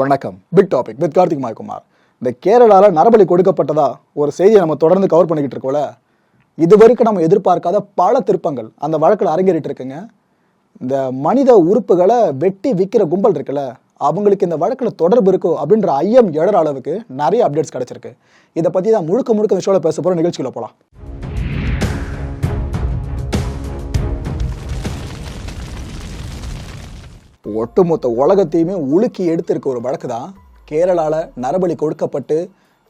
வணக்கம். Big topic with Karthik Mayakumar. இந்த கேரளாவில் நரபலி கொடுக்கப்பட்டதா ஒரு செய்தியை நம்ம தொடர்ந்து கவர் பண்ணிக்கிட்டு இருக்கோம்ல? இது வரைக்கும் நம்ம எதிர்பார்க்காத பல திருப்பங்கள் அந்த வழக்கில் அரங்கேறிட்டு இருக்குங்க இந்த மனித உறுப்புகளை வெட்டி விற்கிற கும்பல் இருக்குல்ல அவங்களுக்கு இந்த வழக்கில் தொடர்பு இருக்கும் அப்படின்ற ஐயம் எழற அளவுக்கு நிறைய அப்டேட்ஸ் கிடைச்சிருக்கு. இதை பற்றி தான் முழுக்க முழுக்க விஷயம் ஷோவில் பேச போகிற நிகழ்ச்சிகளை போகலாம் ஒட்டுமொத்த உலகத்தையுமே உலுக்கி எடுத்திருக்க ஒரு வழக்கு தான் கேரளாவில் நரபலி கொடுக்கப்பட்டு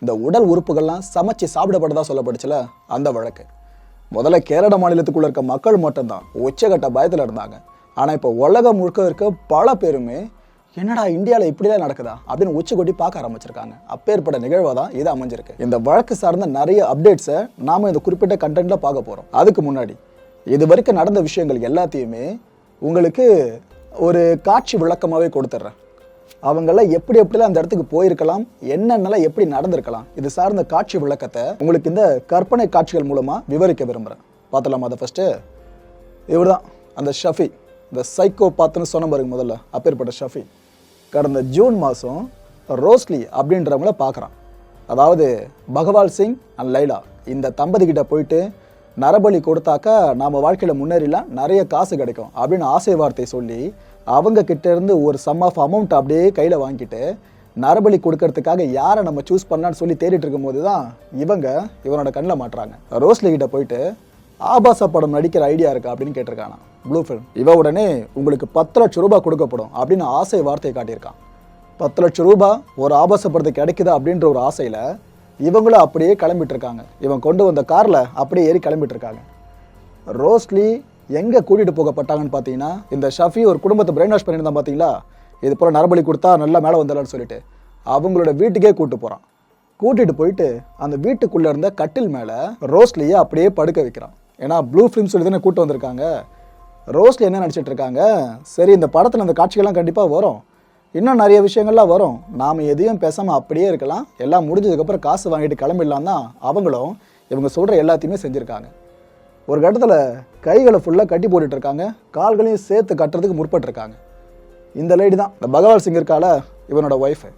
இந்த உடல் உறுப்புகள்லாம் சமைச்சு சாப்பிடப்பட்டதா சொல்லப்படுச்சுல அந்த வழக்கு. முதல்ல கேரள மாநிலத்துக்குள்ளே இருக்க மக்கள் மட்டும்தான் உச்சகட்ட பயத்தில் இருந்தாங்க. ஆனால் இப்போ உலகம் முழுக்க இருக்க பல பேருமே என்னடா இந்தியாவில் இப்படிலாம் நடக்குதா அப்படின்னு உச்சி கொட்டி பார்க்க ஆரம்பிச்சிருக்காங்க. அப்பேற்பட்ட நிகழ்வாக தான் இது அமைஞ்சிருக்கு. இந்த வழக்கு சார்ந்த நிறைய அப்டேட்ஸை நாம் இந்த குறிப்பிட்ட கண்டென்ட்டில் பார்க்க போகிறோம் அதுக்கு முன்னாடி இது வரைக்கும் நடந்த விஷயங்கள் எல்லாத்தையுமே உங்களுக்கு ஒரு காட்சி விளக்கமாகவே கொடுத்துட்றேன். அவங்களாம் எப்படி எப்படிலாம் அந்த இடத்துக்கு போயிருக்கலாம் என்னென்னலாம் எப்படி நடந்திருக்கலாம் இது சார்ந்த காட்சி விளக்கத்தை உங்களுக்கு இந்த கற்பனை காட்சிகள் மூலமாக விவரிக்க விரும்புகிறேன் பார்த்தலாமா அதை ஃபஸ்ட்டு இவர் தான் அந்த ஷஃபி இந்த சைக்கோ பார்த்துன்னு சொன்ன பாருங்க முதல்ல அப்பேற்பட்ட ஷஃபி. கடந்த ஜூன் மாதம் ரோஸ்லி அப்படின்றவங்கள பார்க்குறான். அதாவது பகவால் சிங் அண்ட் லைலா இந்த தம்பதி கிட்ட போயிட்டு நரபலி கொடுத்தாக்கா நாம் வாழ்க்கையில் முன்னேறிலாம் நிறைய காசு கிடைக்கும். அப்படின்னு ஆசை வார்த்தை சொல்லி அவங்க கிட்டேருந்து ஒரு சம் ஆஃப் அமௌண்ட் அப்படியே கையில் வாங்கிட்டு நரபலி கொடுக்கறதுக்காக யாரை நம்ம சூஸ் பண்ணலான்னு சொல்லி தேடிட்டு இருக்கும்போது தான் இவங்க இவனோட கண்ணில் மாட்டுறாங்க. ரோஸ்லி கிட்ட போயிட்டு ஆபாச படம் நடிக்கிற ஐடியா இருக்கா? அப்படின்னு கேட்டிருக்கானா. ப்ளூ ஃபிலிம் இவ உடனே உங்களுக்கு பத்து லட்சம் ரூபாய் கொடுக்கப்படும். அப்படின்னு ஆசை வார்த்தையை காட்டியிருக்கான். பத்து லட்சம் ரூபாய் ஒரு ஆபாச படத்துக்கு கிடைக்குதா அப்படின்ற ஒரு ஆசையில் இவங்களும் அப்படியே கிளம்பிட்டு இருக்காங்க இவன் கொண்டு வந்த காரில் அப்படியே ஏறி கிளம்பிட்டு இருக்காங்க ரோஸ்லி எங்கே கூட்டிகிட்டு போகப்பட்டாங்கன்னு பார்த்தீங்கன்னா இந்த ஷஃபி ஒரு குடும்பத்தை பிரெயின் வாஷ் பண்ணியிருந்தான் பார்த்தீங்களா இது போல் நரபலி கொடுத்தா நல்லா மேலே வந்துடலாம்னு சொல்லிட்டு அவங்களோட வீட்டுக்கே கூப்பிட்டு போகிறான் கூட்டிகிட்டு போயிட்டு அந்த வீட்டுக்குள்ளே இருந்த கட்டில் மேலே ரோஸ்லியை அப்படியே படுக்க வைக்கிறான். ஏன்னா ப்ளூ ஃபிலிம் சொல்லி தானே கூப்பிட்டு வந்திருக்காங்க. ரோஸ்லி என்ன நினச்சிட்டு இருக்காங்க? சரி இந்த படத்தில் அந்த காட்சிகள்லாம் கண்டிப்பாக வரும். இன்னும் நிறைய விஷயங்கள்லாம் வரும். நாம் எதையும் பேசாமல் அப்படியே இருக்கலாம். எல்லாம் முடிஞ்சதுக்கப்புறம் காசு வாங்கிட்டு கிளம்பிடலாம் தான் அவங்களும் இவங்க சொல்கிற எல்லாத்தையுமே செஞ்சுருக்காங்க. ஒரு கட்டத்தில் கைகளை ஃபுல்லாக கட்டி போட்டுட்ருக்காங்க கால்களையும் சேர்த்து கட்டுறதுக்கு முற்பட்டிருக்காங்க இந்த லேடி தான். இந்த பகவான் சிங் இருக்கால இவனோட ஒய்ஃபு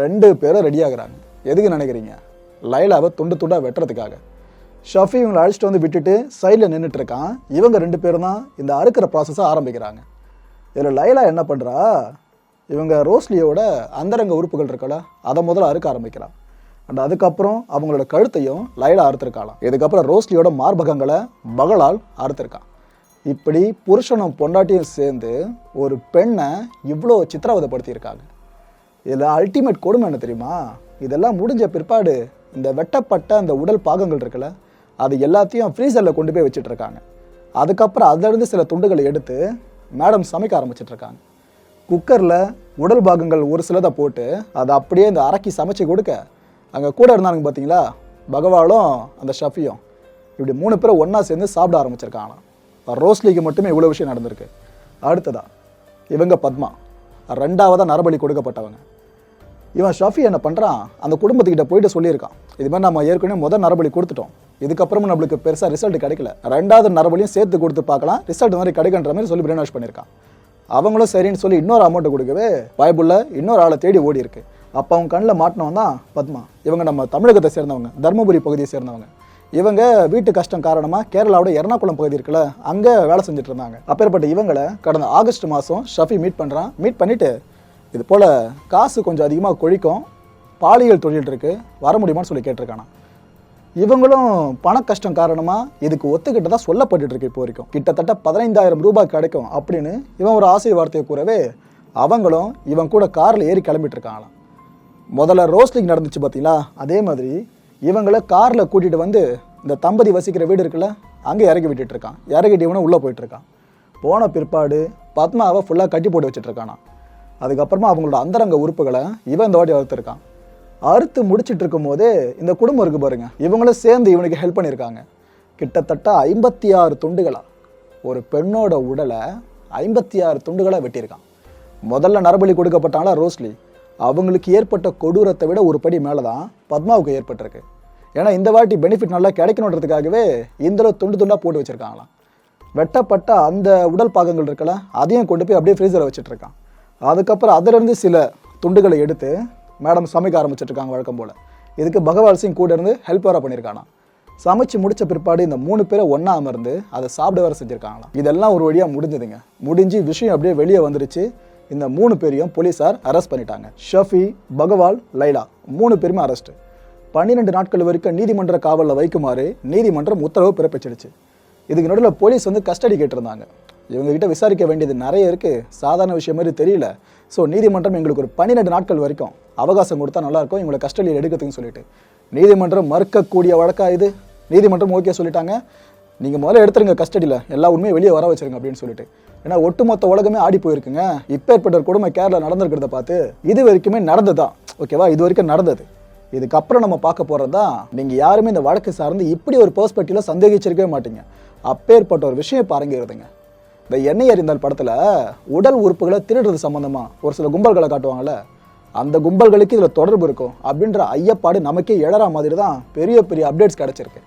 ரெண்டு பேரும் ரெடி ஆகுறாங்க. எதுக்கு நினைக்கிறீங்க? லைலாவை துண்டு துண்டாக வெட்டுறதுக்காக. ஷஃபி இவங்களை அழைச்சிட்டு வந்து விட்டுட்டு சைடில் நின்றுட்டு இருக்கான். இவங்க ரெண்டு பேரும் தான் இந்த அறுக்கிற ப்ராசஸை ஆரம்பிக்கிறாங்க. இதில் லைலா என்ன பண்ணுறா இவங்க ரோஸ்லியோட அந்தரங்க உறுப்புகள் இருக்கல அதை முதல்ல அறுக்க ஆரம்பிக்கிறான் அண்ட் அதுக்கப்புறம் அவங்களோட கழுத்தையும் லைலாக அறுத்துருக்காளாம் இதுக்கப்புறம் ரோஸ்லியோட மார்பகங்களை மகளால் அறுத்துருக்கான் இப்படி புருஷனும் பொண்டாட்டியும் சேர்ந்து ஒரு பெண்ணை இவ்வளோ சித்திரவதைப்படுத்தியிருக்காங்க. இதில் அல்டிமேட் கொடுமை என்ன தெரியுமா? இதெல்லாம் முடிஞ்ச பிற்பாடு இந்த வெட்டப்பட்ட அந்த உடல் பாகங்கள் இருக்குல்ல அது எல்லாத்தையும் ஃப்ரீசரில் கொண்டு போய் வச்சுட்டு இருக்காங்க. அதுக்கப்புறம் அதிலிருந்து சில துண்டுகளை எடுத்து மேடம் சமைக்க ஆரம்பிச்சிட்ருக்காங்க குக்கரில் உடல் பாகங்கள் ஒரு சிலதை போட்டு அதை அப்படியே இந்த அரக்கி சமைச்சு கொடுக்க. அங்கே கூட இருந்தானுங்க பார்த்தீங்களா பகவாலும் அந்த ஷஃபியும். இப்படி மூணு பேரும் ஒன்றா சேர்ந்து சாப்பிட ஆரம்பிச்சிருக்காங்க ரோஸ்லிக்கு மட்டுமே இவ்வளோ விஷயம் நடந்திருக்கு. அடுத்ததா இவங்க பத்மா. ரெண்டாவதாக நரபலி கொடுக்கப்பட்டவங்க. இவன் ஷஃபி என்ன பண்ணுறான் அந்த குடும்பத்துக்கிட்ட போயிட்டு சொல்லியிருக்கான். இது மாதிரி நம்ம ஏற்கனவே முதல் நரபலி கொடுத்துட்டோம். இதுக்கப்புறமும் நம்மளுக்கு பெருசாக ரிசல்ட் கிடைக்கல. ரெண்டாவது நரபலியும் சேர்த்து கொடுத்து பார்க்கலாம். ரிசல்ட் மாதிரி கிடைக்குன்ற மாதிரி சொல்லி பிரெயின் வாஷ் பண்ணியிருக்கான். அவங்களும் சரின்னு சொல்லி இன்னொரு அமௌண்ட் கொடுக்கவே பயபுள்ள இன்னொரு ஆளை தேடி ஓடி இருக்கு. அப்போ அவங்க கண்ணில் மாட்டினவன் தான் பத்மா. இவங்க நம்ம தமிழகத்தை சேர்ந்தவங்க தருமபுரி பகுதியை சேர்ந்தவங்க. இவங்க வீட்டு கஷ்டம் காரணமாக கேரளாவோட எர்ணாகுளம் பகுதி இருக்குல்ல அங்கே வேலை செஞ்சுட்டு இருந்தாங்க. அப்பேற்பட்ட இவங்களை கடந்த ஆகஸ்ட் மாதம் ஷஃபி மீட் பண்ணுறான் மீட் பண்ணிவிட்டு இது போல் காசு கொஞ்சம் அதிகமாக கொழிக்கும் பாலியல் தொழில் இருக்குது வர முடியுமான்னு சொல்லி கேட்டிருக்கானா இவங்களும் பண கஷ்டம் காரணமாக இதுக்கு ஒத்துக்கிட்டதா சொல்லப்பட்டு இருக்கு இப்போ வரைக்கும். கிட்டத்தட்ட பதினைந்தாயிரம் ரூபாய் கிடைக்கும் அப்படின்னு இவன் ஒரு ஆசை வார்த்தையை கூறவே அவங்களும் இவன் கூட காரில் ஏறி கிளம்பிட்டு இருக்காங்களாம் முதல்ல ரோஸ்லிங் நடந்துச்சு பார்த்தீங்களா அதே மாதிரி இவங்களை காரில் கூட்டிகிட்டு வந்து இந்த தம்பதி வசிக்கிற வீடு இருக்குல்ல அங்கே இறக்கி விட்டுட்டு இருக்கான் இறக்கிட்டு இவனும் உள்ளே போயிட்டு இருக்கான் போன பிற்பாடு பத்மாவை ஃபுல்லாக கட்டி போட்டு வச்சுட்டு இருக்கானா அதுக்கப்புறமா அவங்களோட அந்தரங்க உறுப்புகளை இவன் இந்த வாட்டி வளர்த்துருக்கான். அறுத்து முடிச்சிட்டு இருக்கும்போது இந்த குடும்பம் இருக்கு பாருங்க. இவங்களும் சேர்ந்து இவனுக்கு ஹெல்ப் பண்ணியிருக்காங்க. கிட்டத்தட்ட ஐம்பத்தி ஆறு துண்டுகளா? ஒரு பெண்ணோட உடலை ஐம்பத்தி ஆறு துண்டுகளாக வெட்டியிருக்கான். முதல்ல நரபலி கொடுக்கப்பட்டாங்களா ரோஸ்லி. அவங்களுக்கு ஏற்பட்ட கொடூரத்தை விட ஒரு படி மேலே தான் பத்மாவுக்கு ஏற்பட்டிருக்கு. ஏன்னா இந்த வாட்டி பெனிஃபிட் நல்லா கிடைக்கணுன்றதுக்காகவே இந்த துண்டு துண்டாக போட்டு வச்சுருக்காங்களாம். வெட்டப்பட்ட அந்த உடல் பாகங்கள் இருக்கல அதையும் கொண்டு போய் அப்படியே ஃப்ரீசரை வச்சுட்டு இருக்கான். அதுக்கப்புறம் அதிலிருந்து சில துண்டுகளை எடுத்து மேடம் சமைக்க ஆரம்பிச்சிட்டு இருக்காங்க வழக்கம் போல். இதுக்கு பகவால் சிங் கூட இருந்து ஹெல்ப் வேற பண்ணியிருக்கானா சமைச்சு முடித்த பிற்பாடு இந்த மூணு பேரை ஒன்றா அமர்ந்து அதை சாப்பிட வேற செஞ்சுருக்காங்களாம் இதெல்லாம் ஒரு வழியாக முடிஞ்சதுங்க. முடிஞ்சு விஷயம் அப்படியே வெளியே வந்துருச்சு. இந்த மூணு பேரையும் போலீஸார் அரெஸ்ட் பண்ணிட்டாங்க. ஷஃபி பகவால் லைலா மூணு பேருமே அரெஸ்ட் பன்னிரெண்டு நாட்கள் வரைக்கும் நீதிமன்ற காவலில் வைக்குமாறு நீதிமன்றம் உத்தரவு பிறப்பிச்சிடுச்சு. இதுக்கு நடுவில் போலீஸ் வந்து கஸ்டடி கேட்டிருந்தாங்க. இவங்ககிட்ட விசாரிக்க வேண்டியது நிறைய இருக்குது சாதாரண விஷயம் மாதிரி தெரியல. ஸோ நீதிமன்றம் எங்களுக்கு ஒரு பன்னிரெண்டு நாட்கள் வரைக்கும் அவகாசம் கொடுத்தா நல்லாயிருக்கும் இவங்களை கஸ்டடியில் எடுக்கிறதுன்னு சொல்லிட்டு. நீதிமன்றம் மறுக்கக்கூடிய வழக்காக இது? நீதிமன்றம் ஓகே சொல்லிட்டாங்க. நீங்கள் முதல்ல எடுத்துருங்க கஸ்டடியில். எல்லா உண்மையும் வெளியே வர வச்சுருங்க அப்படின்னு சொல்லிட்டு. ஏன்னா ஒட்டுமொத்த உலகமே ஆடி போயிருக்குங்க. இப்போ ஏற்பட்ட ஒரு கொடுமை கேரளா நடந்திருக்கிறத பார்த்து இது வரைக்குமே நடந்ததுதான் ஓகேவா இது வரைக்கும் நடந்தது. இதுக்கப்புறம் நம்ம பார்க்க போகிறது தான் நீங்கள் யாருமே இந்த வழக்கு சார்ந்து இப்படி ஒரு பெர்ஸ்பெக்டிவ்ல சந்தேகிச்சிருக்கவே மாட்டீங்க. அப்பேற்பட்ட ஒரு விஷயம் பாருங்கிறதுங்க இந்த எண்ணெய் அறிந்தால் படத்தில் உடல் உறுப்புகளை திருடுறது சம்மந்தமாக ஒரு சில கும்பல்களை காட்டுவாங்கள்ல அந்த கும்பல்களுக்கு இதில் தொடர்பு இருக்கும் அப்படின்ற ஐயப்பாடு நமக்கே எழற மாதிரி தான் பெரிய பெரிய அப்டேட்ஸ் கிடச்சிருக்கு.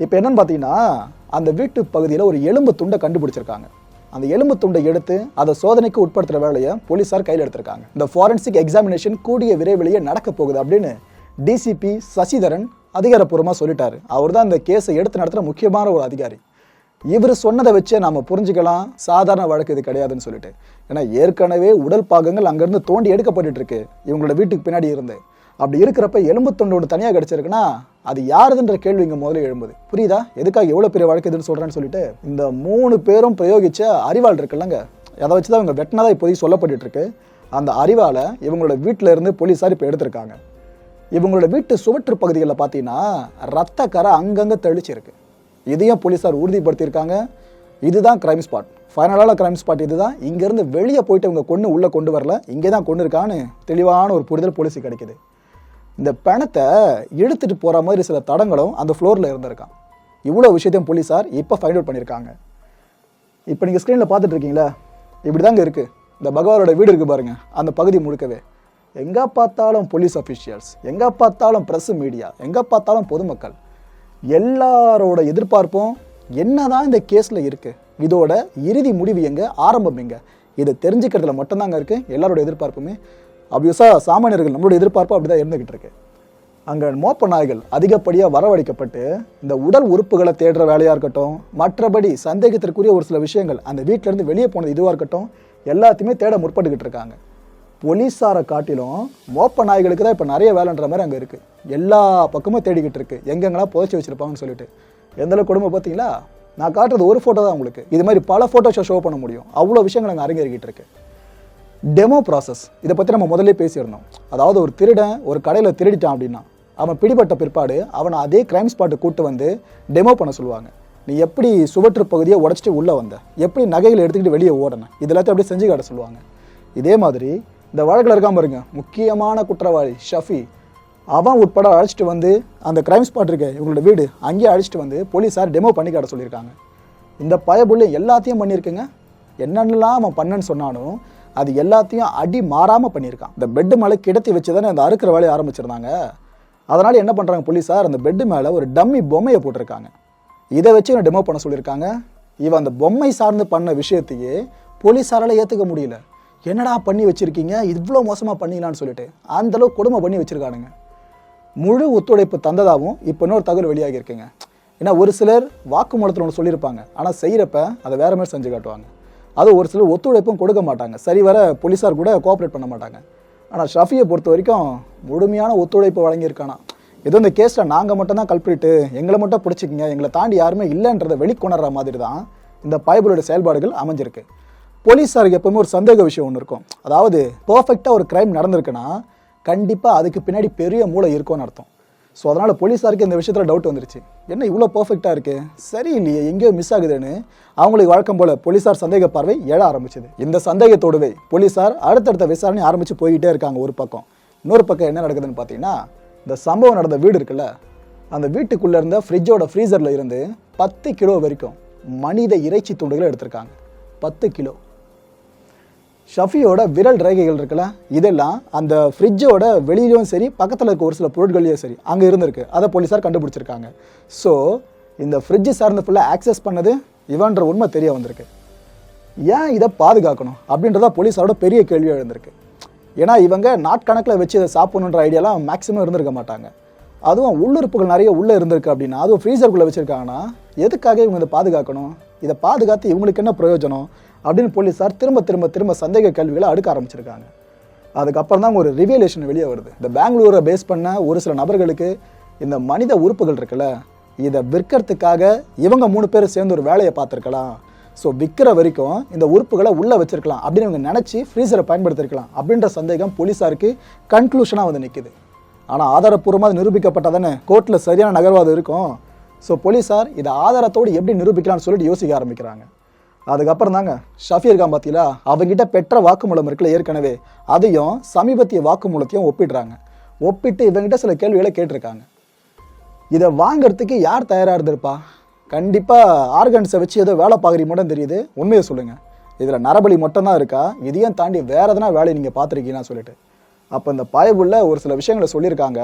இப்போ என்னன்னு பார்த்தீங்கன்னா அந்த வீட்டு பகுதியில் ஒரு எலும்பு துண்டை கண்டுபிடிச்சிருக்காங்க. அந்த எலும்பு துண்டை எடுத்து அதை சோதனைக்கு உட்படுத்துகிற வேலையை போலீஸார் கையில் எடுத்திருக்காங்க. இந்த ஃபாரன்சிக் எக்ஸாமினேஷன் கூடிய விரைவிலேயே நடக்க போகுது அப்படின்னு டிசிபி சசிதரன் அதிகாரப்பூர்வமாக சொல்லிட்டாரு. அவர் தான் இந்த கேஸை எடுத்து நடத்துகிற முக்கியமான ஒரு அதிகாரி. இவர் சொன்னதை வச்சே நாம் புரிஞ்சுக்கலாம். சாதாரண வழக்கு இது கிடையாதுன்னு சொல்லிட்டு. ஏன்னா ஏற்கனவே உடல் பாகங்கள் அங்கேருந்து தோண்டி எடுக்கப்பட்டு இருக்கு இவங்களோட வீட்டுக்கு பின்னாடி இருந்து. அப்படி இருக்கிறப்ப எலும்பு தொண்டு ஒன்று தனியாக கிடச்சிருக்குன்னா அது யாருதுன்ற கேள்வி இங்கே முதல்ல எழும்புது. புரியுதா? எதுக்காக எவ்வளோ பெரிய வழக்கு இதுன்னு சொல்கிறேன்னு சொல்லிட்டு இந்த மூணு பேரும் பிரயோகிச்ச அறிவாள் இருக்குல்லங்க. அதை வச்சு தான் இவங்க வெட்டினதாக இப்போதைக்கு சொல்லப்பட்டுட்டு இருக்கு அந்த அறிவாலை இவங்களோட வீட்டில் இருந்து போலீஸார் இப்போ எடுத்திருக்காங்க. இவங்களோட வீட்டு சுவற்று பகுதிகளில் பார்த்தீங்கன்னா ரத்த கரை அங்கங்கே தெளிச்சிருக்கு. இதையும் போலீஸார் உறுதிப்படுத்தியிருக்காங்க. இதுதான் கிரைம் ஸ்பாட் ஃபைனலான கிரைம் ஸ்பாட் இதுதான். இங்கேருந்து வெளியே போயிட்டு இவங்க கொண்டு உள்ளே கொண்டு வரல. இங்கே தான் கொண்டு இருக்கான்னு தெளிவான ஒரு புரிதல் போலீஸுக்கு கிடைக்குது. இந்த பணத்தை எடுத்துட்டு போகிற மாதிரி சில தடங்களும் அந்த ஃப்ளோரில் இருந்திருக்கான். இவ்வளோ விஷயத்தையும் போலீஸார் இப்போ ஃபைண்ட் அவுட் பண்ணியிருக்காங்க. இப்போ நீங்கள் ஸ்க்ரீனில் பார்த்துட்டு இருக்கீங்களா? இப்படி தாங்க இருக்குது இந்த பகவானோட வீடு இருக்குது பாருங்கள் அந்த பகுதி முழுக்கவே. எங்கே பார்த்தாலும் போலீஸ் அஃபிஷியல்ஸ் எங்கே பார்த்தாலும் ப்ரெஸ் மீடியா எங்கே பார்த்தாலும் பொதுமக்கள் எல்லாரோட எதிர்பார்ப்பும் என்னதான் இந்த கேஸில் இருக்குது இதோட இறுதி முடிவு எங்கே? ஆரம்பம் எங்கே? இதை தெரிஞ்சுக்கிறதுல மட்டும்தாங்க இருக்குது எல்லாரோட எதிர்பார்ப்புமே அப்யூஸாக சாமானியர்கள் நம்மளோட எதிர்பார்ப்பு அப்படி தான் இருந்துக்கிட்டு இருக்கு. அங்கே மோப்ப நாய்கள் அதிகப்படியாக வரவழைக்கப்பட்டு இந்த உடல் உறுப்புகளை தேடுற வேலையாக இருக்கட்டும் மற்றபடி சந்தேகத்திற்குரிய ஒரு சில விஷயங்கள் அந்த வீட்டிலேருந்து வெளியே போனது இதுவாக இருக்கட்டும் எல்லாத்தையுமே தேட முற்பட்டுக்கிட்டு இருக்காங்க. போலீஸாரை காட்டிலும் மோப்ப நாய்களுக்கு தான் இப்போ நிறைய வேலைன்ற மாதிரி அங்கே இருக்குது எல்லா பக்கமும் தேடிக்கிட்டு இருக்கு. எங்கெங்கெல்லாம் புதைச்சி வச்சுருப்பாங்கன்னு சொல்லிட்டு. எந்த அளவுக்கு குடும்பம் பார்த்தீங்களா நான் காட்டுறது ஒரு ஃபோட்டோ தான் உங்களுக்கு. இது மாதிரி பல ஃபோட்டோஸை ஷோ பண்ண முடியும். அவ்வளோ விஷயங்கள் அங்கே அரங்கேறிக்கிட்டு இருக்கு. டெமோ ப்ராசஸ் இதை பற்றி நம்ம முதல்ல பேசியிருந்தோம் அதாவது ஒரு திருடன் ஒரு கடையில் திருடிட்டான் அப்படின்னா அவன் பிடிபட்ட பிற்பாடு அவனை அதே கிரைம் ஸ்பாட்டு கூட்டு வந்து டெமோ பண்ண சொல்லுவாங்க. நீ எப்படி சுவற்று பகுதியை உடச்சிட்டு உள்ளே வந்த? எப்படி நகைகள் எடுத்துக்கிட்டு வெளியே ஓடணும் இது எல்லாத்தையும் அப்படியே செஞ்சு காட்ட சொல்லுவாங்க. இதே மாதிரி இந்த வழக்கில் இருக்காம பாருங்க. முக்கியமான குற்றவாளி ஷஃபி. அவன் உட்பட அழைச்சிட்டு வந்து அந்த கிரைம் ஸ்பாட் இருக்கு இவங்களோட வீடு அங்கேயே அழைச்சிட்டு வந்து போலீஸார் டெமோ பண்ணி காட்ட சொல்லியிருக்காங்க. இந்த பயபுள்ளி எல்லாத்தையும் பண்ணியிருக்குங்க. என்னென்னலாம் அவன் பண்ணன்னு சொன்னாலும் அது எல்லாத்தையும் அடி மாறாமல் பண்ணியிருக்கான். இந்த பெட்டு மேலே கிடத்தி வச்சு தானே அந்த அறுக்கிற வேலையை ஆரம்பிச்சிருந்தாங்க. அதனால் என்ன பண்ணுறாங்க போலீஸார்? அந்த பெட்டு மேலே ஒரு டம்மி பொம்மையை போட்டிருக்காங்க. இதை வச்சு இவனை டெமோ பண்ண சொல்லியிருக்காங்க. இவன் அந்த பொம்மை சார்ந்து பண்ண விஷயத்தையே போலீஸாரால் ஏற்றுக்க முடியல. என்னடா பண்ணி வச்சுருக்கீங்க? இவ்வளோ மோசமாக பண்ணிடலான்னு சொல்லிட்டு அந்த அளவுக்கு கொடுமை பண்ணி வச்சுருக்கானுங்க. முழு ஒத்துழைப்பு தந்ததாகவும் இப்போ இன்னொரு தகவல் வெளியாகி இருக்குங்க ஏன்னா ஒரு சிலர் வாக்குமூலத்தில் ஒன்று சொல்லியிருப்பாங்க. ஆனால் செய்கிறப்ப அதை வேறு மாதிரி செஞ்சு காட்டுவாங்க. அது ஒரு சிலர் ஒத்துழைப்பும் கொடுக்க மாட்டாங்க. சரி வர போலீஸார் கூட கோஆப்ரேட் பண்ண மாட்டாங்க. ஆனால் ஷஃபியை பொறுத்த வரைக்கும் முழுமையான ஒத்துழைப்பு வழங்கியிருக்கானா? ஏதோ இந்த கேஸில் நாங்கள் மட்டும்தான் கல்பிரிட்டு எங்களை மட்டும் பிடிச்சிக்கிங்க எங்களை தாண்டி யாருமே இல்லைன்றதை வெளிக்கொணர்ற மாதிரி தான் இந்த பைபிளோட செயல்பாடுகள் அமைஞ்சிருக்கு. போலீஸாருக்கு எப்பவுமே ஒரு சந்தேக விஷயம் ஒன்று இருக்கும். அதாவது பர்ஃபெக்டாக ஒரு க்ரைம் நடந்திருக்குன்னா கண்டிப்பாக அதுக்கு பின்னாடி பெரிய மூளை இருக்கும்னு அர்த்தம். ஸோ அதனால் போலீஸாருக்கு இந்த விஷயத்தில் டவுட் வந்துருச்சு. என்ன இவ்வளோ பர்ஃபெக்டாக இருக்குது சரி இல்லையே எங்கேயோ மிஸ் ஆகுதுன்னு அவங்களுக்கு வழக்கம் போல் போலீஸார் சந்தேக பார்வை எழ ஆரம்பிச்சது. இந்த சந்தேகத்தோடவே போலீஸார் அடுத்தடுத்த விசாரணை ஆரம்பித்து போய்கிட்டே இருக்காங்க ஒரு பக்கம். இன்னொரு பக்கம் என்ன நடக்குதுன்னு பார்த்தீங்கன்னா இந்த சம்பவம் நடந்த வீடு இருக்குல்ல அந்த வீட்டுக்குள்ளே இருந்த ஃப்ரிட்ஜோட ஃப்ரீசரில் இருந்து பத்து கிலோ வரைக்கும் மனித இறைச்சி துண்டுகளை எடுத்திருக்காங்க. பத்து கிலோ. ஷஃபியோட விரல் ரேகைகள் இருக்குல்ல இதெல்லாம் அந்த ஃப்ரிட்ஜோட வெளியிலும் சரி பக்கத்தில் இருக்க ஒரு சில பொருட்களையும் சரி அங்கே இருந்திருக்கு. அதை போலீஸார் கண்டுபிடிச்சிருக்காங்க. ஸோ இந்த ஃப்ரிட்ஜு சார்ந்து ஃபுல்லாக ஆக்சஸ் பண்ணது இவன்ற உண்மை தெரிய வந்திருக்கு. ஏன் இதை பாதுகாக்கணும்? அப்படின்றத போலீஸாரோட பெரிய கேள்வி எழுந்திருக்கு. ஏன்னா இவங்க நாட்கணக்கில் வச்சு இதை சாப்பிடணுன்ற ஐடியாலாம் மேக்ஸிமம் இருந்திருக்க மாட்டாங்க. அதுவும் உள்ளுறுப்புகள் நிறைய உள்ளே இருந்திருக்கு அப்படின்னா அதுவும் ஃப்ரீசருக்குள்ளே வச்சுருக்காங்கன்னா எதுக்காக இவங்க இதை பாதுகாக்கணும்? இதை பாதுகாத்து இவங்களுக்கு என்ன பிரயோஜனம்? அப்படின்னு போலீஸார் திரும்ப திரும்ப திரும்ப சந்தேக கேள்விகளை அடுக்க ஆரம்பிச்சிருக்காங்க. அதுக்கப்புறம் தான் ஒரு ரிவியலேஷன் வெளியே வருது. இந்த பெங்களூரை பேஸ் பண்ண ஒரு சில நபர்களுக்கு இந்த மனித உறுப்புகள் இருக்குல்ல இதை விற்கிறதுக்காக இவங்க மூணு பேர் சேர்ந்து ஒரு வேலையை பார்த்துருக்கலாம். ஸோ விற்கிற வரைக்கும் இந்த உறுப்புகளை உள்ளே வச்சிருக்கலாம் அப்படின்னு இவங்க நினச்சி ஃப்ரீசரை பயன்படுத்திருக்கலாம் அப்படின்ற சந்தேகம் போலீஸாருக்கு கன்க்ளூஷனாக வந்து நிற்குது ஆனால் ஆதாரப்பூர்வமாக அது தானே கோர்ட்டில் சரியான நகர்வாதம் இருக்கும். ஸோ போலீஸார் இதை ஆதாரத்தோடு எப்படி நிரூபிக்கலாம்னு சொல்லிட்டு யோசிக்க ஆரம்பிக்கிறாங்க. அதுக்கப்புறம் தாங்க ஷஃபி இருக்கான் பார்த்தீங்களா அவங்ககிட்ட பெற்ற வாக்குமூலம் இருக்குல்ல ஏற்கனவே அதையும் சமீபத்திய வாக்குமூலத்தையும் ஒப்பிடுறாங்க. ஒப்பிட்டு இவங்ககிட்ட சில கேள்விகளை கேட்டிருக்காங்க. இதை வாங்குறதுக்கு யார் தயாராக இருந்திருப்பா? கண்டிப்பாக ஆர்கன்ஸை வச்சு ஏதோ வேலை பார்க்குறீங்க மட்டும் தெரியுது. உண்மையை சொல்லுங்கள் இதில் நரபலி மட்டும்தான் இருக்கா? இதையும் தாண்டி வேறு எதனா வேலையை நீங்கள் பார்த்துருக்கீங்கன்னு சொல்லிட்டு. அப்போ இந்த பாயபுள்ள ஒரு சில விஷயங்களை சொல்லியிருக்காங்க.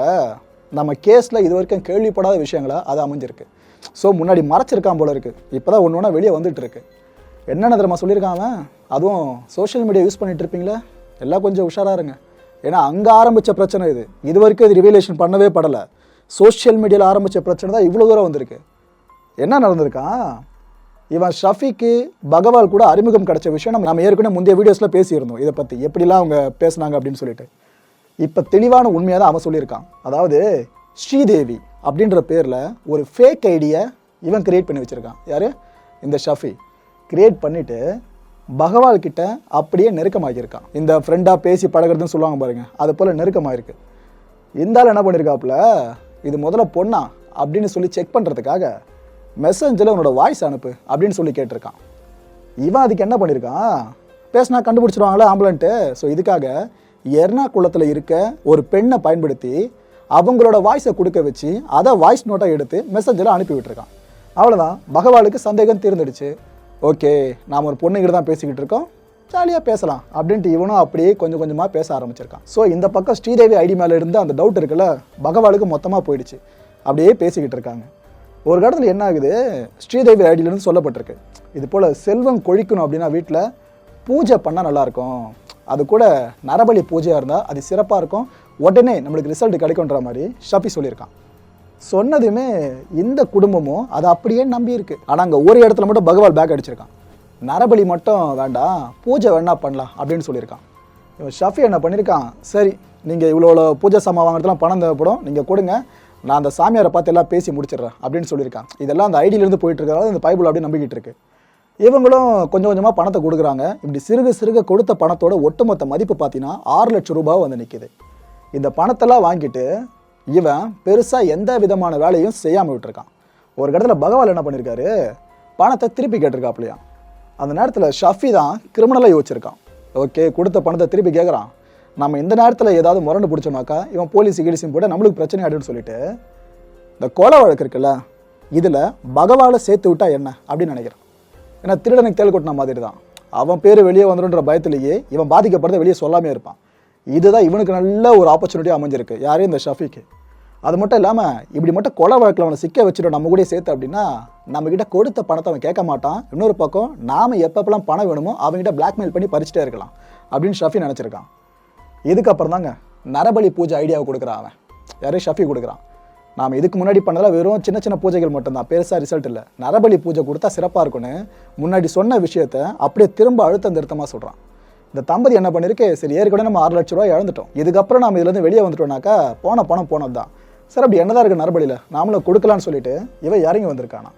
நம்ம கேஸில் இது வரைக்கும் கேள்விப்படாத விஷயங்களா? அது அமைஞ்சிருக்கு. ஸோ முன்னாடி மறைச்சிருக்கான் போல இருக்குது இப்போ தான் ஒன்று ஒன்றா வெளியே வந்துட்டு இருக்கு. என்னென்ன தெரியுமா சொல்லியிருக்கான் அவன்? அதுவும் சோஷியல் மீடியா யூஸ் பண்ணிட்டு இருப்பீங்களே? எல்லாம் கொஞ்சம் உஷாராக இருங்க. ஏன்னா அங்கே ஆரம்பித்த பிரச்சனை இது. இது வரைக்கும் இது ரிவலேஷன் பண்ணவே படலை. சோஷியல் மீடியாவில் ஆரம்பித்த பிரச்சனை தான் இவ்வளோ தூரம் வந்திருக்கு. என்ன நடந்திருக்கான்? இவன் ஷஃபிக்கு பகவால் கூட அறிமுகம் கிடைச்ச விஷயம் நம்ம நம்ம ஏற்கனவே முந்தைய வீடியோஸில் பேசியிருந்தோம் இதை பற்றி எப்படிலாம் அவங்க பேசுனாங்க அப்படின்னு சொல்லிட்டு. இப்போ தெளிவான உண்மையாக தான் அவன் சொல்லியிருக்கான். அதாவது ஸ்ரீதேவி அப்படின்ற பேரில் ஒரு ஃபேக் ஐடியை இவன் கிரியேட் பண்ணி வச்சுருக்கான். யார்? இந்த ஷஃபி. கிரியேட் பண்ணிவிட்டு பகவால் கிட்ட அப்படியே நெருக்கமாகியிருக்கான் இந்த ஃப்ரெண்டாக பேசி பழகுறதுன்னு சொல்லுவாங்க பாருங்க அது போல் நெருக்கமாயிருக்கு. இருந்தாலும் என்ன பண்ணியிருக்காப்புல இது முதல்ல பொண்ணா? அப்படின்னு சொல்லி செக் பண்ணுறதுக்காக மெசேஞ்சில் உன்னோட வாய்ஸ் அனுப்பு அப்படின்னு சொல்லி கேட்டிருக்கான். இவன் அதுக்கு என்ன பண்ணியிருக்கான் பேசினா கண்டுபிடிச்சிருவாங்களா ஆம்புலன்ட்டு ஸோ இதுக்காக எர்ணாகுளத்தில் இருக்க ஒரு பெண்ணை பயன்படுத்தி அவங்களோட வாய்ஸை கொடுக்க வச்சு அதை வாய்ஸ் நோட்டாக எடுத்து மெசேஜில் அனுப்பி விட்டுருக்கான். அவ்வளோதான் பகவானுக்கு சந்தேகம் தீர்ந்துடுச்சு. ஓகே நாம் ஒரு பொண்ணுகிட்ட தான் பேசிக்கிட்டு இருக்கோம். ஜாலியாக பேசலாம் அப்படின்ட்டு இவனும் அப்படியே கொஞ்சம் கொஞ்சமாக பேச ஆரம்பிச்சிருக்கான். ஸோ இந்த பக்கம் ஸ்ரீதேவி ஐடி மேலே இருந்து அந்த டவுட் இருக்குல்ல பகவானுக்கு மொத்தமாக போயிடுச்சு. அப்படியே பேசிக்கிட்டு இருக்காங்க. ஒரு கடத்தில் என்ன ஆகுது? ஸ்ரீதேவி ஐடியிலேருந்து சொல்லப்பட்டிருக்கு. இது போல் செல்வம் கொழிக்கணும் அப்படின்னா வீட்டில் பூஜை பண்ணால் நல்லாயிருக்கும். அது கூட நரபலி பூஜையாக இருந்தால் அது சிறப்பாக இருக்கும். உடனே நம்மளுக்கு ரிசல்ட் கிடைக்குன்ற மாதிரி ஷபி சொல்லியிருக்கான். சொன்னதுமே இந்த குடும்பமும் அதை அப்படியே நம்பி இருக்கு ஆனால் அங்கே ஒரு இடத்துல மட்டும் பகவான் பேக் அடிச்சிருக்கான். நரபலி மட்டும் வேண்டாம் பூஜை வேணா பண்ணலாம் அப்படின்னு சொல்லியிருக்கான். இவன் ஷஃபி என்ன பண்ணியிருக்கான்? சரி நீங்கள் இவ்வளோ பூஜை சாமான் வாங்குறதுலாம் பணம் தேவைப்படும் நீங்கள் கொடுங்க நான் அந்த சாமியாரை பார்த்து எல்லாம் பேசி முடிச்சிடுறேன் அப்படின்னு சொல்லியிருக்கான். இதெல்லாம் அந்த ஐடியிலேருந்து போயிட்டு இருக்கிறதால இந்த பைபிள் அப்படி நம்பிக்கிட்டு இருக்கு. இவங்களும் கொஞ்சம் கொஞ்சமாக பணத்தை கொடுக்குறாங்க. இப்படி சிறுக சிறுக கொடுத்த பணத்தோட ஒட்டுமொத்த மதிப்பு பார்த்தீங்கன்னா ஆறு லட்சம் ரூபாய் வந்து நிற்கிது இந்த பணத்தெல்லாம் வாங்கிட்டு இவன் பெருசாக எந்த விதமான வேலையும் செய்யாமல் விட்டுருக்கான். ஒரு இடத்துல பகவான் என்ன பண்ணியிருக்காரு பணத்தை திருப்பி கேட்டிருக்காப்லையா அந்த நேரத்தில் ஷஃபி தான் கிரிமினலாக யோசிச்சிருக்கான். ஓகே கொடுத்த பணத்தை திருப்பி கேட்குறான் நம்ம இந்த நேரத்தில் ஏதாவது முரண்டு பிடிச்சோம்னாக்கா இவன் போலீஸ் கீலிஸும் போட்டு நம்மளுக்கு பிரச்சனை ஆகிடுன்னு சொல்லிட்டு இந்த கொலை வழக்கு இருக்குல்ல இதில் பகவானை சேர்த்து விட்டா என்ன அப்படின்னு நினைக்கிறேன். ஏன்னா திருடனுக்கு தேல் கொட்டின மாதிரி தான் அவன் பேர் வெளியே வந்துடுன்ற பயத்திலேயே இவன் பாதிக்கப்படுறத வெளியே சொல்லாமே இருப்பான். இதுதான் இவனுக்கு நல்ல ஒரு ஆப்பர்ச்சுனிட்டி அமைஞ்சிருக்கு. யாரையும் இந்த ஷஃபிக்கு. அது மட்டும் இல்லாமல் இப்படி மட்டும் கொலை வழக்கில் அவனை சிக்க வச்சுட்டு நம்ம கூட சேர்த்து அப்படின்னா நம்மக்கிட்ட கொடுத்த பணத்தை அவன் கேட்க மாட்டான். இன்னொரு பக்கம் நாம் எப்பப்பெல்லாம் பணம் வேணுமோ அவங்ககிட்ட பிளாக்மெயில் பண்ணி பறிச்சுட்டே இருக்கலாம் அப்படின்னு ஷஃபி நினச்சிருக்கான். இதுக்கப்புறம் தாங்க நரபலி பூஜை ஐடியாவை கொடுக்குறான் அவன். யாரையும் ஷஃபி கொடுக்குறான். நாம் இதுக்கு முன்னாடி பண்ணதில் வெறும் சின்ன சின்ன பூஜைகள் மட்டும்தான் பெருசாக ரிசல்ட் இல்லை. நரபலி பூஜை கொடுத்தா சிறப்பாக இருக்குன்னு முன்னாடி சொன்ன விஷயத்த அப்படியே திரும்ப அழுத்தம் திருத்தமாக சொல்கிறான் இந்த தம்பதி என்ன பண்ணிருக்கு? சரி ஏற்கனவே நம்ம ஆறு லட்ச ரூபாய் இழந்துட்டோம். இதுக்கப்புறம் நம்ம இதுலேருந்து வெளியே வந்துட்டோம்னாக்கா போன பணம் போனது தான் சார் அப்படி என்னதான் இருக்குது நரபலியில்? நாமளும் கொடுக்கலான்னு சொல்லிட்டு இவன் இறங்கி வந்திருக்கானா?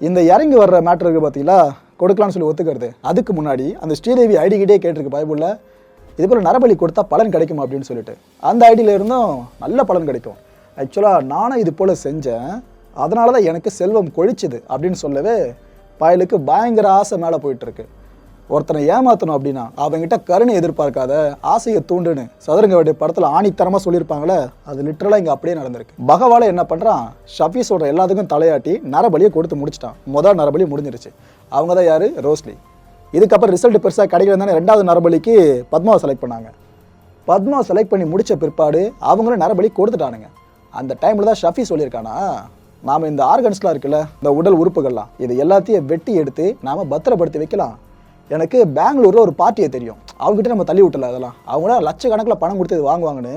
இந்த இறங்கி வர்ற மேட்ரு இருக்குது பார்த்தீங்களா கொடுக்கலான்னு சொல்லி ஒத்துக்கிறது. அதுக்கு முன்னாடி அந்த ஸ்ரீதேவி ஐடி கேட்டிருக்கு பைபிளில் இது போல் நரபலி கொடுத்தா பலன் கிடைக்குமா? அப்படின்னு சொல்லிட்டு. அந்த ஐடியில் இருந்தும் நல்ல பலன் கிடைக்கும். ஆக்சுவலாக நானும் இது போல் செஞ்சேன். அதனால தான் எனக்கு செல்வம் கொழிச்சுது அப்படின்னு சொல்லவே பயலுக்கு பயங்கர ஆசை மேலே போயிட்டுருக்கு ஒருத்தனை ஏமாற்றணும் அப்படின்னா அவங்ககிட்ட கருணை எதிர்பார்க்காத ஆசையை தூண்டுன்னு சதுரங்க வேண்டிய படத்தில் ஆணித்தரமாக சொல்லியிருப்பாங்களே அது லிட்டரலாக இங்கே அப்படியே நடந்திருக்கு. பகவால என்ன பண்ணுறான் ஷஃபி சொல்கிற எல்லாத்துக்கும் தலையாட்டி நரபலியை கொடுத்து முடிச்சிட்டான். முதல் நரபலி முடிஞ்சிருச்சு. அவங்க தான் யார்? ரோஸ்லி. இதுக்கப்புறம் ரிசல்ட் பெருசாக கிடைக்கல தானே ரெண்டாவது நரபலிக்கு பத்மாவை செலக்ட் பண்ணாங்க. பத்மா செலக்ட் பண்ணி முடித்த பிற்பாடு அவங்களும் நரபலி கொடுத்துட்டானுங்க. அந்த டைமில் தான் ஷஃபி சொல்லியிருக்கானா? நாம் இந்த ஆர்கன்ஸ்லாம் இருக்குல்ல இந்த உடல் உறுப்புகள்லாம் இது எல்லாத்தையும் வெட்டி எடுத்து நாம் பத்திரப்படுத்தி வைக்கலாம். எனக்கு பெங்களூரில் ஒரு பார்ட்டியை தெரியும். அவங்ககிட்ட நம்ம தள்ளி விட்டல அதெல்லாம். அவங்கள லட்சக்கணக்கில் பணம் கொடுத்து இது வாங்குவாங்கன்னு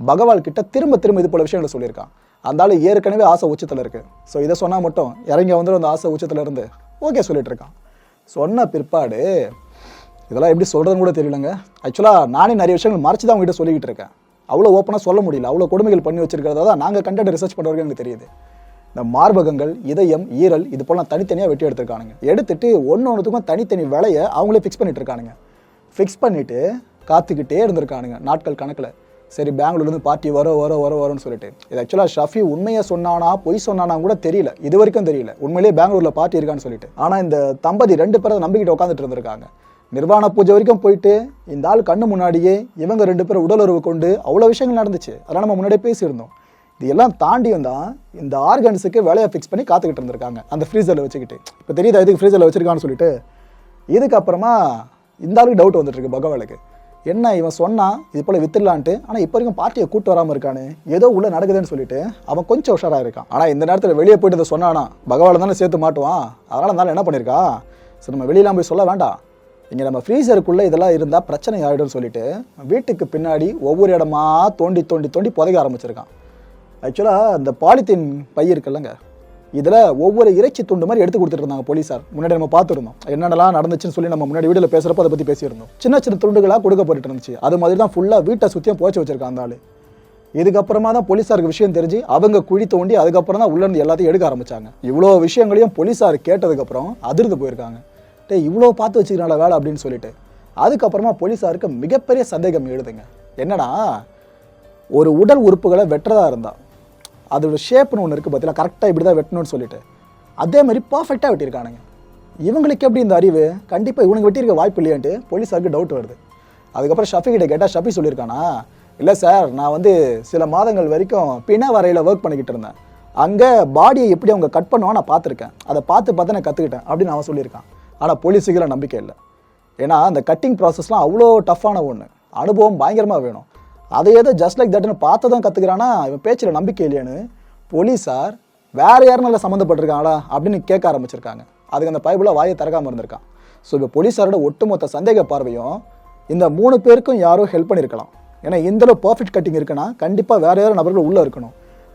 பகவான் கிட்ட திரும்ப திரும்ப இது போல விஷயங்களை சொல்லியிருக்கான். அந்த ஏற்கனவே ஆசை உச்சத்தில் இருக்குது ஸோ இதை சொன்னால் மட்டும் இறங்கி வந்துடும் அந்த ஆசை உச்சத்தில் இருந்து. ஓகே சொல்லிட்டு இருக்கான். சொன்ன பிற்பாடு இதெல்லாம் எப்படி சொல்கிறதுன்னு கூட தெரியலங்க. ஆக்சுவலாக நானே நிறைய விஷயங்கள் மறைச்சு தான் அவங்ககிட்ட சொல்லிக்கிட்டு இருக்கேன். அவ்வளோ ஓப்பனாக சொல்ல முடியல. அவ்வளோ கொடுமைகள் பண்ணி வச்சிருக்கிறதா தான் நாங்கள் கண்டென்ட் ரிசர்ச் பண்ணுறவங்க எனக்கு தெரியுது. இந்த மார்பகங்கள் இதயம் ஈரல் இது போலாம் தனித்தனியாக வெட்டி எடுத்திருக்கானுங்க. எடுத்துட்டு ஒன்று ஒன்றுத்துக்கும் தனித்தனி விலையை அவங்களே ஃபிக்ஸ் பண்ணிட்டு இருக்கானுங்க ஃபிக்ஸ் பண்ணிட்டு காத்துக்கிட்டே இருந்திருக்கானுங்க நாட்கள் கணக்கில். சரி பெங்களூர்லேருந்து பார்ட்டி வரும் வரும் வரும் வரும்னு சொல்லிட்டு. இது ஆக்சுவலாக ஷஃபி உண்மையை சொன்னானா பொய் சொன்னானா கூட தெரியல. இது வரைக்கும் தெரியல. உண்மையிலேயே பெங்களூரில் பார்ட்டி இருக்கான்னு சொல்லிட்டு. ஆனால் இந்த தம்பதி ரெண்டு பேரை நம்பிக்கிட்டு உட்காந்துட்டு இருந்திருக்காங்க. நிர்வாண பூஜை வரைக்கும் போயிட்டு இந்த ஆள் கண்ணு முன்னாடியே இவங்க ரெண்டு பேரும் உடலுறவு கொண்டு அவ்வளோ விஷயங்கள் நடந்துச்சு. அதெல்லாம் நம்ம முன்னாடியே பேசியிருந்தோம். இது எல்லாம் தாண்டியும் தான் இந்த ஆர்கன்ஸுக்கு வேலையை ஃபிக்ஸ் பண்ணி காத்துக்கிட்டு இருந்திருக்காங்க. அந்த ஃப்ரீசரில் வச்சுக்கிட்டு. இப்போ தெரியுதா இதுக்கு ஃப்ரீசரில் வச்சுருக்கான்னு சொல்லிட்டு? இதுக்கப்புறமா இந்த ஆளுக்கு டவுட் வந்துட்டுருக்கு பகவாலுக்கு பகவானுக்கு. என்ன இவன் சொன்னான் இது போல் வித்துடலான்ட்டு ஆனால் இப்போ வரைக்கும் பார்ட்டியை கூட்டு வராமல் இருக்கானு ஏதோ உள்ளே நடக்குதுன்னு சொல்லிட்டு அவன் கொஞ்சம் உஷாராக இருக்கான். ஆனால் இந்த நேரத்தில் வெளியே போயிட்டு இதை சொன்னானா பகவான் தானே சேர்த்து மாட்டுவான். அதனால் இருந்தாலும் என்ன பண்ணியிருக்கா சரி நம்ம வெளியெலாம் போய் சொல்ல வேண்டாம். இங்கே நம்ம ஃப்ரீசருக்குள்ளே இதெல்லாம் இருந்தால் பிரச்சனை ஆகிடும்னு சொல்லிட்டு வீட்டுக்கு பின்னாடி ஒவ்வொரு இடமா தோண்டி தோண்டி தோண்டி புதைக்க ஆரம்பிச்சிருக்கான். ஆக்சுவலாக அந்த பாலித்தீன் பை இருக்குல்லங்க. இதில் ஒவ்வொரு இறைச்சி துண்டு மாதிரி எடுத்து கொடுத்துட்டு இருந்தாங்க போலீஸார். முன்னாடி நம்ம பார்த்துருந்தோம். என்னென்னலாம் நடந்துச்சுன்னு சொல்லி நம்ம முன்னாடி வீடியோவில் பேசுகிறப்ப அதை பற்றி பேசியிருந்தோம். சின்ன சின்ன துண்டுகளாக கொடுக்கப்பட்டு இருந்துச்சு. அது மாதிரி தான் ஃபுல்லாக வீட்டை சுற்றியும் போச்சு வச்சிருக்கான் அந்த ஆள். இதுக்கப்புறமா தான் போலீஸாருக்கு விஷயம் தெரிஞ்சு அவங்க குழி தோண்டி அதுக்கப்புறம் தான் உள்ளே இருந்து எல்லாத்தையும் எடுக்க ஆரம்பித்தாங்க இவ்வளோ விஷயங்களையும் போலீஸார் கேட்டதுக்கப்புறம் அதிர்ந்து போயிருக்காங்க. டே இவ்வளோ பார்த்து வச்சுக்கிறாங்களா வேலை அப்படின்னு சொல்லிட்டு. அதுக்கப்புறமா போலீஸாருக்கு மிகப்பெரிய சந்தேகம் எழுதுங்க. என்னன்னா ஒரு உடல் உறுப்புகளை வெட்டுறதா இருந்தால் அதோட ஷேப்னு ஒன்று இருக்குது பார்த்தீங்களா கரெக்டாக இப்படி தான் வெட்டணும்னு சொல்லிட்டு. அதே மாதிரி பர்ஃபெக்டாக வெட்டியிருக்கானுங்க. இவங்களுக்கு எப்படி இந்த அறிவு? கண்டிப்பாக இவனுக்கு வெட்டியிருக்க வாய்ப்பு இல்லையான்ட்டு போலீஸாருக்கு டவுட் வருது. அதுக்கப்புறம் ஷஃபிகிட்ட கேட்டால் ஷஃபி சொல்லியிருக்கானா? இல்லை சார் நான் வந்து சில மாதங்கள் வரைக்கும் பிண வரையில் ஒர்க் பண்ணிக்கிட்டு இருந்தேன். அங்கே பாடியை எப்படி அவங்க கட் பண்ணுவான் நான் பார்த்துருக்கேன். அதை பார்த்து பார்த்து நான் கற்றுக்கிட்டேன் அப்படின்னு அவன் சொல்லியிருக்கான். ஆனால் போலீஸுக்கெல்லாம் நம்பிக்கை இல்லை. ஏன்னா அந்த கட்டிங் ப்ராசஸ்லாம் அவ்வளோ டஃப்பான ஒன்று அனுபவம் பயங்கரமாக வேணும். அதை ஏதோ ஜஸ்ட் லைக் தட்னு பார்த்து தான் கற்றுக்கிறானா இவன் பேச்சில் நம்பிக்கை இல்லையான்னு போலீஸார் வேறு யாரும் நல்லா சம்மந்தப்பட்டிருக்காங்களா அப்படின்னு கேட்க ஆரம்பிச்சிருக்காங்க. அதுக்கு அந்த பைபிளை வாயை திறக்காமல் இருந்திருக்கான். ஸோ இப்போ போலீஸாரோட ஒட்டுமொத்த சந்தேக பார்வையும் இந்த மூணு பேருக்கும் யாரோ ஹெல்ப் பண்ணியிருக்கலாம். ஏன்னா இந்தளவு பர்ஃபெக்ட் கட்டிங் இருக்குன்னா கண்டிப்பாக வேறு யாரும் நபர்கள் உள்ளே இருக்கணும்.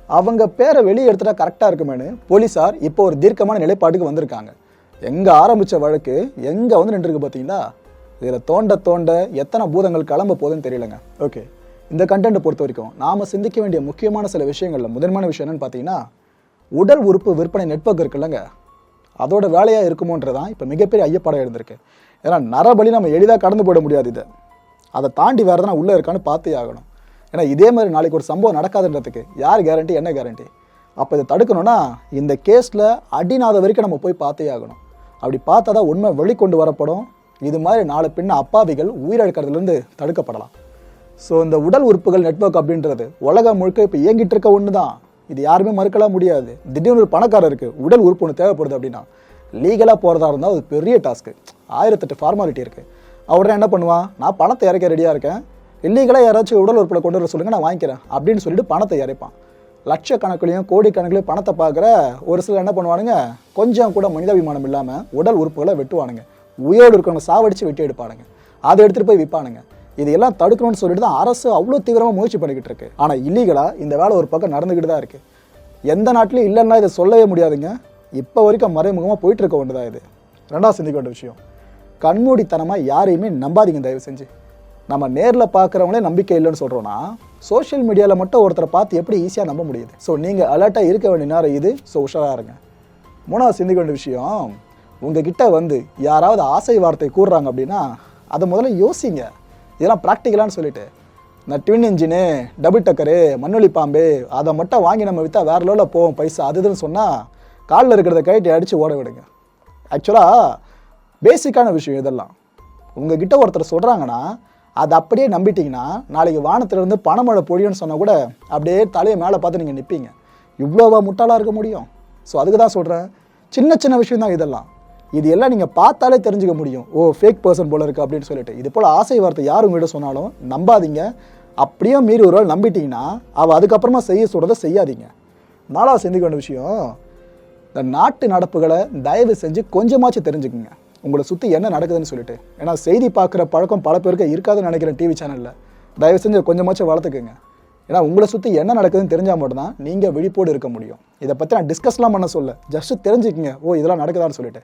அவங்க பேரை வெளியே எடுத்துட்டா கரெக்டாக இருக்குமேனு போலீஸார் இப்போ ஒரு தீர்க்கமான நிலைப்பாட்டுக்கு வந்திருக்காங்க. எங்கே ஆரம்பித்த வழக்கு எங்கே வந்து நின்றுருக்கு பார்த்தீங்களா? இதில் தோண்ட தோண்ட எத்தனை பூதங்கள் கிளம்ப போகுதுன்னு தெரியலங்க. ஓகே இந்த கண்டென்ட்டை பொறுத்த வரைக்கும் நாம் சிந்திக்க வேண்டிய முக்கியமான சில விஷயங்களில் முதன்மையான விஷயம் என்னென்னு பார்த்தீங்கன்னா உடல் உறுப்பு விற்பனை நெட்வொர்க் இருக்குல்லங்க. அதோட வேலையாக இருக்குமோன்றதான் இப்போ மிகப்பெரிய ஐயப்பாடாக இருந்திருக்கு ஏன்னா நரபலி நம்ம எளிதாக கடந்து போயிட முடியாது இதை. அதை தாண்டி வேறு எதனா உள்ளே இருக்கான்னு பார்த்தே ஆகணும். ஏன்னா இதே மாதிரி நாளைக்கு ஒரு சம்பவம் நடக்காதுன்றதுக்கு யார் கேரண்டி என்ன கேரண்டி அப்போ இதை தடுக்கணும்னா இந்த கேஸில் அடிநாத வரைக்கும் நம்ம போய் பார்த்தே ஆகணும். அப்படி பார்த்தா தான் உண்மை வெளிக்கொண்டு வரப்படும். இது மாதிரி நாலு பின்ன அப்பாவிகள் உயிரிழக்கிறதுலேருந்து தடுக்கப்படலாம். ஸோ இந்த உடல் உறுப்புகள் நெட்வொர்க் அப்படின்றது உலகம் முழுக்க இப்போ இயங்கிட்டு இருக்க ஒன்று தான் இது யாருமே மறுக்கலாம் முடியாது. திடீர்னு ஒரு பணக்காரருக்கு உடல் உறுப்பு ஒன்று தேவைப்படுது அப்படின்னா லீகலாக போகிறதா இருந்தால் அது பெரிய டாஸ்க்கு ஆயிரத்தெட்டு ஃபார்மாலிட்டி இருக்குது அவரை என்ன பண்ணுவான்? நான் பணத்தை இறக்க ரெடியாக இருக்கேன். இல்லீகலாக யாராச்சும் உடல் உறுப்பில் கொண்டு வர சொல்லுங்கள் நான் வாங்கிக்கிறேன் அப்படின்னு சொல்லிட்டு பணத்தை இறைப்பான். லட்சக்கணக்கிலையும் கோடிக்கணக்கிலையும் பணத்தை பார்க்குற ஒரு சிலர் என்ன பண்ணுவானுங்க? கொஞ்சம் கூட மனிதாபிமானம் இல்லாமல் உடல் உறுப்புகளை வெட்டுவானுங்க. உயிரோடு இருக்கவங்க சாவடிச்சு வெட்டி எடுப்பானுங்க. அதை எடுத்துகிட்டு போய் விற்பானுங்க இதையெல்லாம் தடுக்கணும்னு சொல்லிட்டு தான் அரசு அவ்வளோ தீவிரமாக முயற்சி பண்ணிக்கிட்டு இருக்கு. ஆனால் இல்லீகலாக இந்த வேலை ஒரு பக்கம் நடந்துக்கிட்டு தான் இருக்குது எந்த நாட்டிலையும் இல்லைன்னா இதை சொல்லவே முடியாதுங்க. இப்போ வரைக்கும் மறைமுகமாக போயிட்டு இருக்க ஒன்று தான் இது. ரெண்டாவது சிந்திக்க வேண்டிய விஷயம். கண்மூடித்தனமாக யாரையுமே நம்பாதீங்க தயவு செஞ்சு. நம்ம நேரில் பார்க்குறவங்களே நம்பிக்கை இல்லைன்னு சொல்கிறோன்னா சோஷியல் மீடியாவில் மட்டும் ஒருத்தரை பார்த்து எப்படி ஈஸியாக நம்ப முடியுது? ஸோ நீங்கள் அலர்ட்டாக இருக்க வேண்டிய நேரம் இது. ஸோ உஷாராக இருங்க. மூணாவது சிந்திக்க வேண்டிய விஷயம் உங்ககிட்ட வந்து யாராவது ஆசை வார்த்தை கூடுறாங்க அப்படின்னா அதை முதல்ல யோசிங்க. இதெல்லாம் ப்ராக்டிக்கலான்னு சொல்லிட்டு. இந்த ட்வின் இன்ஜினு டபுள் டக்கரு மண்ணொலி பாம்பு அதை மட்டும் வாங்கி நம்ம விற்றா வேற லெவலில் போவோம் பைசா. அது இதுன்னு சொன்னால் காலில் இருக்கிறத கழட்டி அடித்து ஓட விடுங்க. ஆக்சுவலாக பேசிக்கான விஷயம் இதெல்லாம். உங்ககிட்ட ஒருத்தர் சொல்கிறாங்கன்னா அதை அப்படியே நம்பிட்டீங்கன்னா நாளைக்கு வானத்திலேருந்து பணமழை பொழியும்னு சொன்னால் கூட அப்படியே தலையை மேலே பார்த்து நீங்கள் நிற்பீங்க இவ்வளோவா முட்டாளாக இருக்க முடியும்? ஸோ அதுக்கு தான் சொல்கிறேன் சின்ன சின்ன விஷயம் தான் இதெல்லாம். இது எல்லாம் நீங்கள் பார்த்தாலே தெரிஞ்சுக்க முடியும். ஓ ஃபேக் பர்சன் போல இருக்குது அப்படின்னு சொல்லிட்டு. இது போல் ஆசை வார்த்தை யார் உங்கள்கிட்ட சொன்னாலும் நம்பாதீங்க. அப்படியே மீறி ஒரு நாள் நம்பிட்டீங்கன்னா அவள் அதுக்கப்புறமா செய்ய சொல்கிறத செய்யாதீங்க. நாலாவது சிந்திக்க வேண்டிய விஷயம் இந்த நாட்டு நடப்புகளை தயவு செஞ்சு கொஞ்சமாச்சும் தெரிஞ்சுக்குங்க. உங்களை சுற்றி என்ன நடக்குதுன்னு சொல்லிட்டு. ஏன்னா செய்தி பார்க்குற பழக்கம் பல பேருக்கு இருக்காதுன்னு நினைக்கிறேன் டிவி சேனலில் தயவு செஞ்சு கொஞ்சமாச்சும் வளர்த்துக்குங்க. ஏன்னா உங்களை சுற்றி என்ன நடக்குதுன்னு தெரிஞ்சால் மட்டும்தான் நீங்கள் விழிப்போடு இருக்க முடியும். இதை பற்றி நான் டிஸ்கஸ்லாம் பண்ண சொல்ல. ஜஸ்ட்டு தெரிஞ்சுக்கங்க. ஓ இதெல்லாம் நடக்குதான்னு சொல்லிட்டு.